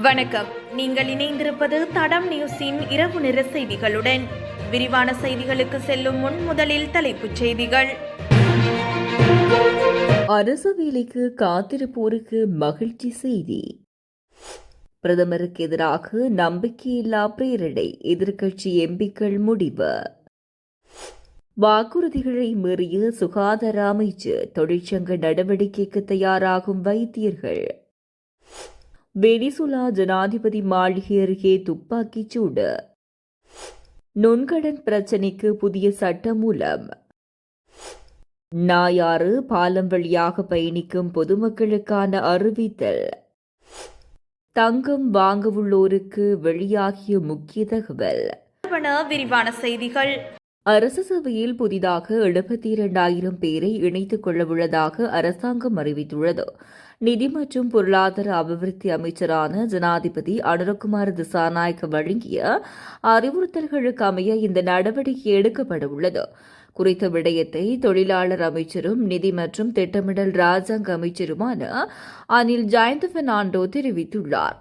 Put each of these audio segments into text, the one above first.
வணக்கம். நீங்கள் இணைந்திருப்பது தடம் நியூஸின் இரவு நிற செய்திகளுடன். விரிவான செய்திகளுக்கு செல்லும் முன் முதலில் தலைப்புச் செய்திகள். அரசு வேலைக்கு காத்திருப்போருக்கு மகிழ்ச்சி செய்தி. பிரதமருக்கு எதிராக நம்பிக்கையில்லா பிரேரணை எதிர்க்கட்சி எம்பிக்கள் முடிவு. வாக்குறுதிகளை மீறிய சுகாதார அமைச்சு தொழிற்சங்க நடவடிக்கைக்கு தயாராகும் வைத்தியர்கள். வெனிசுலா ஜனாதிபதி மாளிகை அருகே துப்பாக்கிச் சூடு. நுண்கடன் பிரச்சினைக்கு புதிய சட்ட மூலம். நாயாறு பாலம் வழியாக பயணிக்கும் பொதுமக்களுக்கான அறிவித்தல். தங்கம் வாங்கவுள்ளோருக்கு வெளியாகிய முக்கிய தகவல். விரிவான செய்திகள். அரசு சபையில் புதிதாக எழுபத்தி இரண்டாயிரம் பேரை இணைத்துக் கொள்ளவுள்ளதாக அரசாங்கம் அறிவித்துள்ளது. நிதி மற்றும் பொருளாதார அபிவிருத்தி அமைச்சரான ஜனாதிபதி அனுரகுமார் திசாநாயக்க வழங்கிய அறிவுறுத்தல்களுக்கு அமைய இந்த நடவடிக்கை எடுக்கப்பட உள்ளது. குறித்த விடயத்தை தொழிலாளர் அமைச்சரும் நிதி மற்றும் திட்டமிடல் ராஜாங்க அமைச்சருமான அனில் ஜெயந்த் பெர்னாண்டோ தெரிவித்துள்ளார்.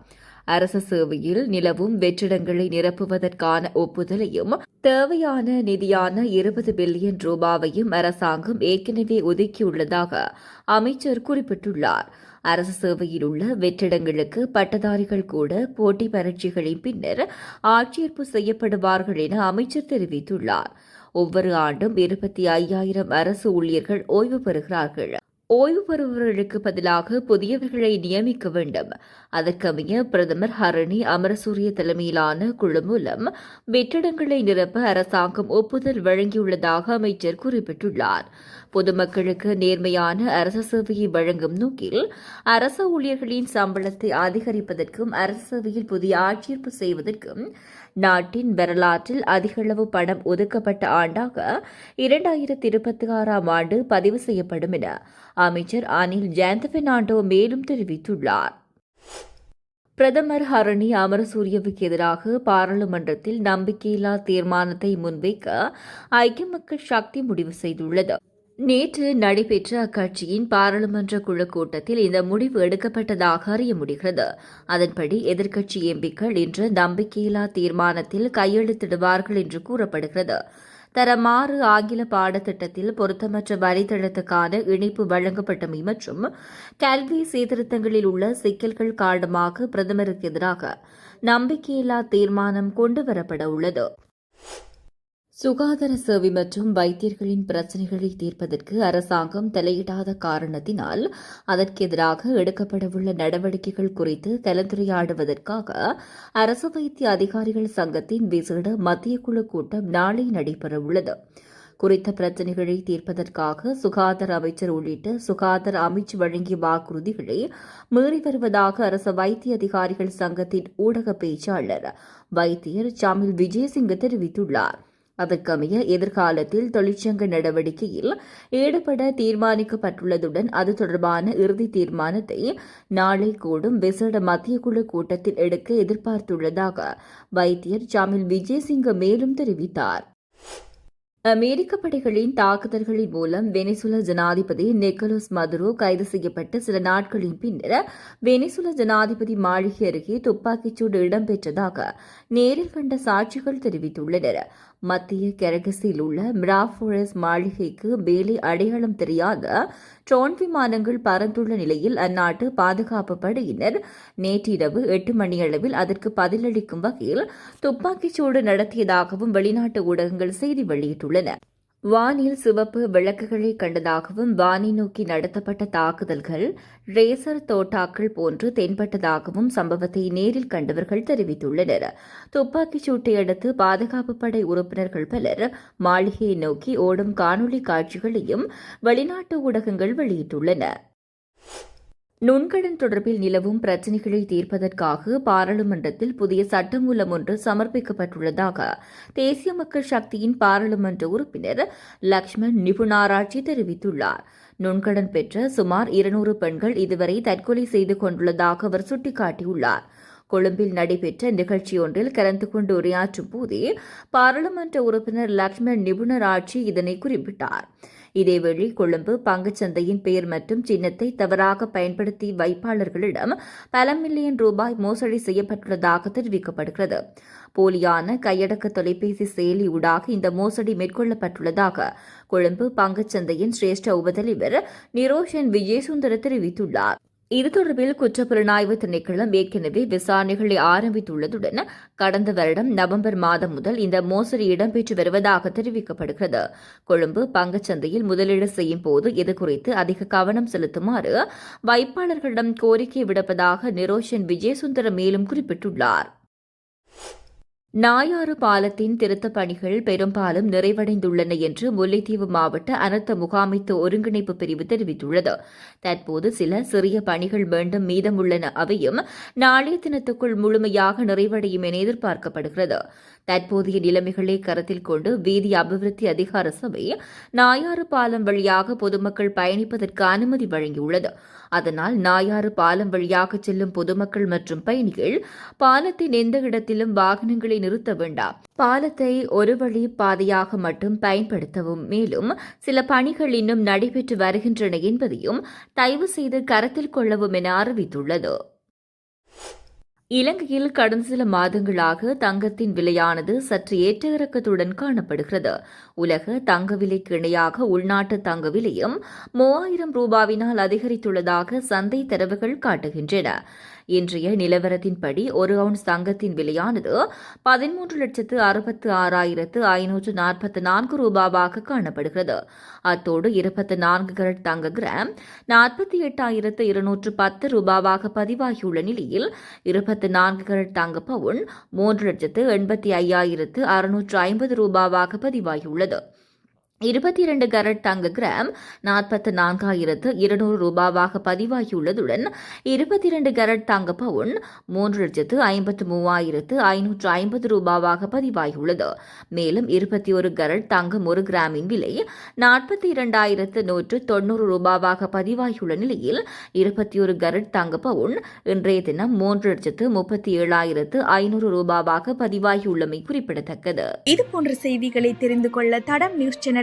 அரசு சேவையில் நிலவும் வெற்றிடங்களை நிரப்புவதற்கான ஒப்புதலையும் தேவையான நிதியான இருபது பில்லியன் ரூபாவையும் அரசாங்கம் ஏற்கனவே ஒதுக்கியுள்ளதாக அமைச்சர் குறிப்பிட்டுள்ளார். அரசு சேவையில் உள்ள வெற்றிடங்களுக்கு பட்டதாரிகள் கூட போட்டி பயிற்சிகளின் பின்னர் ஆட்சேர்ப்பு செய்யப்படுவார்கள் என அமைச்சர் தெரிவித்துள்ளார். ஒவ்வொரு ஆண்டும் இருபத்தி ஐயாயிரம் அரசு ஊழியர்கள் ஓய்வு பெறுகிறார்கள். ஓய்வு பெறுபவர்களுக்கு பதிலாக புதியவர்களை நியமிக்க வேண்டும். அதற்கமைய பிரதமர் ஹரணி அமரசூரிய தலைமையிலான குழு மூலம் வெற்றிடங்களை நிரப்ப அரசாங்கம் ஒப்புதல் வழங்கியுள்ளதாக அமைச்சர் குறிப்பிட்டுள்ளார். பொதுமக்களுக்கு நேர்மையான அரசு சேவையை வழங்கும் நோக்கில் அரசு ஊழியர்களின் சம்பளத்தை அதிகரிப்பதற்கும் அரசு சேவையில் புதிய ஆட்சேர்ப்பு செய்வதற்கும் நாட்டின் வரலாற்றில் அதிகளவு பணம் ஒதுக்கப்பட்ட ஆண்டாக இரண்டாயிரத்தி இருபத்தி ஆறாம் ஆண்டு பதிவு செய்யப்படும் என அமைச்சர் அனில் ஜெயந்தபெர்னாண்டோ மேலும் தெரிவித்துள்ளார். பிரதமர் ஹரணி அமரசூரியவுக்கு எதிராக பாராளுமன்றத்தில் நம்பிக்கையில்லா தீர்மானத்தை முன்வைக்க ஐக்கிய மக்கள் சக்தி முடிவு செய்துள்ளது. நேற்று நடைபெற்ற அக்கட்சியின் பாராளுமன்ற குழு கூட்டத்தில் இந்த முடிவு எடுக்கப்பட்டதாக அறிய முடிகிறது. அதன்படி எதிர்க்கட்சி எம்பிக்கள் இன்று நம்பிக்கையில்லா தீர்மானத்தில் கையெழுத்திடுவார்கள் என்று கூறப்படுகிறது. தரமாறு ஆங்கில பாடத்திட்டத்தில் பொருத்தமற்ற வரித்தளத்துக்கான இணைப்பு வழங்கப்பட்டமை மற்றும் கல்வி சீர்திருத்தங்களில் உள்ள சிக்கல்கள் காரணமாக பிரதமருக்கு எதிராக நம்பிக்கையில்லா தீர்மானம் கொண்டுவரப்பட உள்ளது. சுகாதார சேவை மற்றும் வைத்தியர்களின் பிரச்சினைகளை தீர்ப்பதற்கு அரசாங்கம் தலையிடாத காரணத்தினால் அதற்கு எதிராக எடுக்கப்படவுள்ள நடவடிக்கைகள் குறித்து கலந்துரையாடுவதற்காக அரசு வைத்திய அதிகாரிகள் சங்கத்தின் விசேட மத்திய குழு கூட்டம் நாளை நடைபெறவுள்ளது குறித்த பிரச்சினைகளை தீர்ப்பதற்காக சுகாதார அமைச்சர் உள்ளிட்ட சுகாதார அமைச்சு வழங்கிய வாக்குறுதிகளை மீறி வருவதாக அரசு வைத்திய அதிகாரிகள் சங்கத்தின் ஊடக பேச்சாளர் வைத்தியர் சாமில் விஜயசிங்க தெரிவித்துள்ளார். அதற்கமைய எதிர்காலத்தில் தொழிற்சங்க நடவடிக்கையில் ஈடுபட தீர்மானிக்கப்பட்டுள்ளதுடன் அது தொடர்பான இறுதி தீர்மானத்தை நாளை கூடும் விசேட மத்திய குழு கூட்டத்தில் எடுக்க எதிர்பார்த்துள்ளதாக வைத்தியர் ஜாமில் விஜயசிங்க மேலும் தெரிவித்தார். அமெரிக்க படைகளின் தாக்குதல்களின் மூலம் வெனிசுலா ஜனாதிபதி நிக்கோலஸ் மதுரோ கைது செய்யப்பட்டு சில நாட்களின் பின்னர் வெனிசுலா ஜனாதிபதி மாளிகை அருகே துப்பாக்கிச்சூடு இடம்பெற்றதாக நேரில் கண்ட சாட்சிகள் தெரிவித்துள்ளனர். மத்திய கெரகஸில் உள்ள மிராஃபோரஸ் மாளிகைக்கு வேலை அடையாளம் தெரியாத ட்ரோன் விமானங்கள் பறந்துள்ள நிலையில் அந்நாட்டு பாதுகாப்பு படையினர் நேற்றிரவு எட்டு மணியளவில் அதற்கு பதிலளிக்கும் வகையில் துப்பாக்கிச்சூடு நடத்தியதாகவும் வெளிநாட்டு ஊடகங்கள் செய்தி வெளியிட்டுள்ளன. வானில் சிவப்பு விளக்குகளை கண்டதாகவும் வானை நோக்கி நடத்தப்பட்ட தாக்குதல்கள் ரேசர் தோட்டாக்கள் போன்று தென்பட்டதாகவும் சம்பவத்தை நேரில் கண்டவர்கள் தெரிவித்துள்ளனர். துப்பாக்கிச் சூட்டை அடுத்து பாதுகாப்பு படை உறுப்பினர்கள் பலர் மாளிகையை நோக்கி ஓடும் காணொலி காட்சிகளையும் வெளிநாட்டு ஊடகங்கள் வெளியிட்டுள்ளன. நுண்கடன் தொடர்பில் நிலவும் பிரச்சினைகளை தீர்ப்பதற்காக பாராளுமன்றத்தில் புதிய சட்டமூலம் ஒன்று சமர்ப்பிக்கப்பட்டுள்ளதாக தேசிய மக்கள் சக்தியின் பாராளுமன்ற உறுப்பினர் லக்ஷ்மண் நிபுணாராட்சி தெரிவித்துள்ளார். நுண்கடன் பெற்ற சுமார் இருநூறு பெண்கள் இதுவரை தற்கொலை செய்து கொண்டுள்ளதாக அவர் சுட்டிக்காட்டியுள்ளார். கொழும்பில் நடைபெற்ற நிகழ்ச்சியொன்றில் கலந்து கொண்டு உரையாற்றும் போதே பாராளுமன்ற உறுப்பினர் லக்ஷ்மண் நிபுணராட்சி இதனை குறிப்பிட்டார். இதேவேளை கொழும்பு பங்குச்சந்தையின் பெயர் மற்றும் சின்னத்தை தவறாக பயன்படுத்தி வைப்பாளர்களிடம் பல மில்லியன் ரூபாய் மோசடி செய்யப்பட்டுள்ளதாக தெரிவிக்கப்படுகிறது. போலியான கையடக்க தொலைபேசி செயலி ஊடாக இந்த மோசடி மேற்கொள்ளப்பட்டுள்ளதாக கொழும்பு பங்குச்சந்தையின் சிரேஷ்ட உபதலைவர் நிரோஷன் விஜயசுந்தர தெரிவித்துள்ளார். இது தொடர்பில் குற்றப்புலனாய்வு திணைக்களம் ஏற்கனவே விசாரணைகளை ஆரம்பித்துள்ளதுடன் கடந்த வருடம் நவம்பர் மாதம் முதல் இந்த மோசடி இடம்பெற்று வருவதாக தெரிவிக்கப்படுகிறது. கொழும்பு பங்குச்சந்தையில் முதலீடு செய்யும் போது இதுகுறித்து அதிக கவனம் செலுத்துமாறு வைப்பாளர்களிடம் கோரிக்கை விடுப்பதாக நிரோஷன் விஜயசுந்தரம் மேலும் குறிப்பிட்டுள்ளார். நாயாறு பாலத்தின் திருத்தப் பணிகள் பெரும்பாலும் நிறைவடைந்துள்ளன என்று முல்லைத்தீவு மாவட்ட அனர்த்த முகாமைத்துவ ஒருங்கிணைப்பு பிரிவு தெரிவித்துள்ளது. தற்போது சில சிறிய பணிகள் மீண்டும் மீதமுள்ளன. அவையும் நாளைய தினத்துக்குள் முழுமையாக நிறைவடையும் என எதிர்பார்க்கப்படுகிறது. தற்போதைய நிலைமைகளை கருத்தில் கொண்டு வீதி அபிவிருத்தி அதிகார சபை நாயாறு பாலம் வழியாக பொதுமக்கள் பயணிப்பதற்கு அனுமதி வழங்கியுள்ளது. அதனால் நாயாறு பாலம் வழியாக செல்லும் பொதுமக்கள் மற்றும் பயணிகள் பாலத்தின் எந்த இடத்திலும் வாகனங்களை நிறுத்த வேண்டாம். பாலத்தை ஒரு வழி பாதையாக மட்டும் பயன்படுத்தவும். மேலும் சில பணிகள் இன்னும் நடைபெற்று வருகின்றன என்பதையும் தயவு செய்து கருத்தில் கொள்ளவும் என அறிவித்துள்ளது. இலங்கையில் கடந்த சில மாதங்களாக தங்கத்தின் விலையானது சற்று ஏற்ற இறக்கத்துடன் காணப்படுகிறது. உலக தங்க விலைக்கு இணையாக உள்நாட்டு தங்க விலையும் மூவாயிரம் ரூபாவினால் அதிகரித்துள்ளதாக சந்தை தரவுகள் காட்டுகின்றன. இன்றைய நிலவரத்தின்படி ஒரு அவுன்ஸ் தங்கத்தின் விலையானது பதிமூன்று லட்சத்து அறுபத்து ஆறாயிரத்து ஐநூற்று நாற்பத்தி நான்கு ரூபாவாக காணப்படுகிறது. அத்தோடு இருபத்தி நான்கு கரட் தங்க கிராம் நாற்பத்தி எட்டாயிரத்து இருநூற்று பத்து ரூபாவாக பதிவாகியுள்ள நிலையில் இருபத்தி நான்கு கரட் தங்க பவுன் மூன்று லட்சத்து எண்பத்தி ஐயாயிரத்து அறுநூற்று ஐம்பது ரூபாவாக பதிவாகியுள்ளது. இருபத்தி இரண்டு கரட் தங்க கிராம் நாற்பத்து நான்காயிரத்து இருநூறு ரூபாவாக பதிவாகியுள்ளதுடன் இருபத்தி இரண்டு கரட் தங்க பவுன் மூன்று லட்சத்து ஐம்பத்து மூவாயிரத்து ஐநூற்று ஐம்பது ரூபாவாக பதிவாகியுள்ளது. மேலும் இருபத்தி ஒரு கரட் தங்கம் ஒரு கிராமின் விலை நாற்பத்தி இரண்டாயிரத்து நூற்று தொன்னூறு ரூபாவாக பதிவாகியுள்ள நிலையில் இருபத்தி ஒரு கரட் தங்க பவுன் இன்றைய தினம் மூன்று லட்சத்து முப்பத்தி ஏழாயிரத்து ஐநூறு ரூபாவாக பதிவாகியுள்ளமை குறிப்பிடத்தக்கது. இது போன்ற செய்திகளை தெரிந்து கொள்ள தடம் நியூஸ்